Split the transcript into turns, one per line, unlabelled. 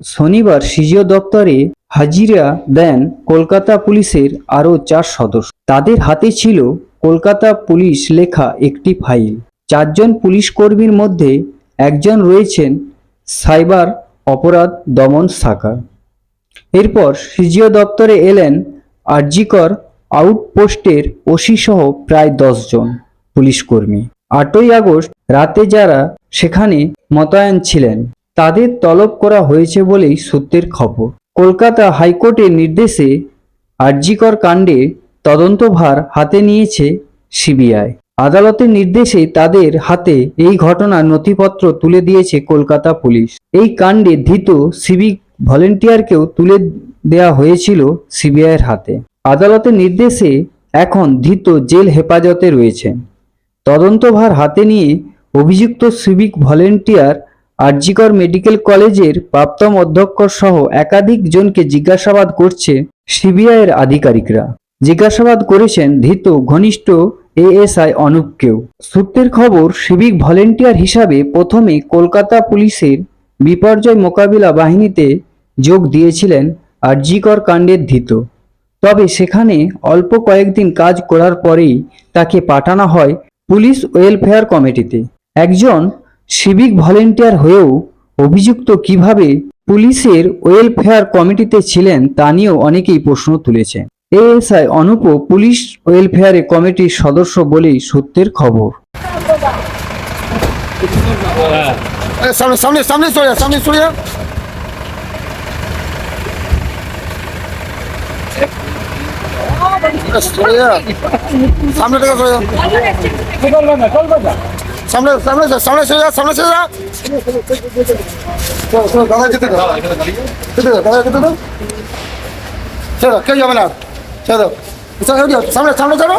শনিবার সিজিও দপ্তরে হাজিরা দেন কলকাতা পুলিশের আরও চার সদস্য। তাদের হাতে ছিল কলকাতা পুলিশ লেখা একটি ফাইল। চারজন পুলিশ কর্মীর মধ্যে একজন রয়েছেন সাইবার অপরাধ দমন শাখা। এরপর সিজিও দপ্তরে এলেন আরজিকর আউটপোস্টের ওসি সহ প্রায় দশজন পুলিশ কর্মী আটই আগস্ট রাতে যারা সেখানে মোতায়েন ছিলেন তাদের তলব করা হয়েছে বলেই সূত্রের খবর। কলকাতা হাইকোর্টের নির্দেশে আরজিকর কাণ্ডে তদন্তভার হাতে নিয়েছে সিবিআই। আদালতের নির্দেশে তাদের হাতে এই ঘটনার নথিপত্র তুলে দিয়েছে কলকাতা পুলিশ। এই কাণ্ডে ধৃত সিভিক ভলেন্টিয়ারকেও তুলে দেওয়া হয়েছিল সিবিআইয়ের হাতে। আদালতের নির্দেশে এখন ধৃত জেল হেফাজতে রয়েছেন। তদন্তভার হাতে নিয়ে অভিযুক্ত সিভিক ভলেন্টিয়ার আরজিকর মেডিকেল কলেজের প্রাপ্তম অধ্যক্ষ সহ একাধিক জনকে জিজ্ঞাসাবাদ করছে সিবিআইয়ের আধিকারিকরা। জিজ্ঞাসাবাদ করেছেন ধৃত ঘনিষ্ঠ এএসআই অনুপকেও। সূত্রের খবর, সিভিক ভলেন্টিয়ার হিসাবে প্রথমে কলকাতা পুলিশের বিপর্যয় মোকাবিলা বাহিনীতে যোগ দিয়েছিলেন আরজিকর কাণ্ডের ধৃত। তবে সেখানে অল্প কয়েকদিন কাজ করার পরেই তাকে পাঠানো হয় পুলিশ ওয়েলফেয়ার কমিটিতে। একজন সিভিক ভলেন্টিয়ার হয়েও অভিযুক্ত কীভাবে পুলিশের ওয়েলফেয়ার কমিটিতে ছিলেন তা নিয়েও অনেকেই প্রশ্ন তুলেছে। এএসআই অনুপ পুলিশ ওয়েলফেয়ারে কমিটির সদস্য বলেই সত্যের খবর।
সামনে সামনে সামনে সামনে সামনে সামনে সামনে সামনে চলে যা সামনে চলে যা। সামনে সামনে চলো।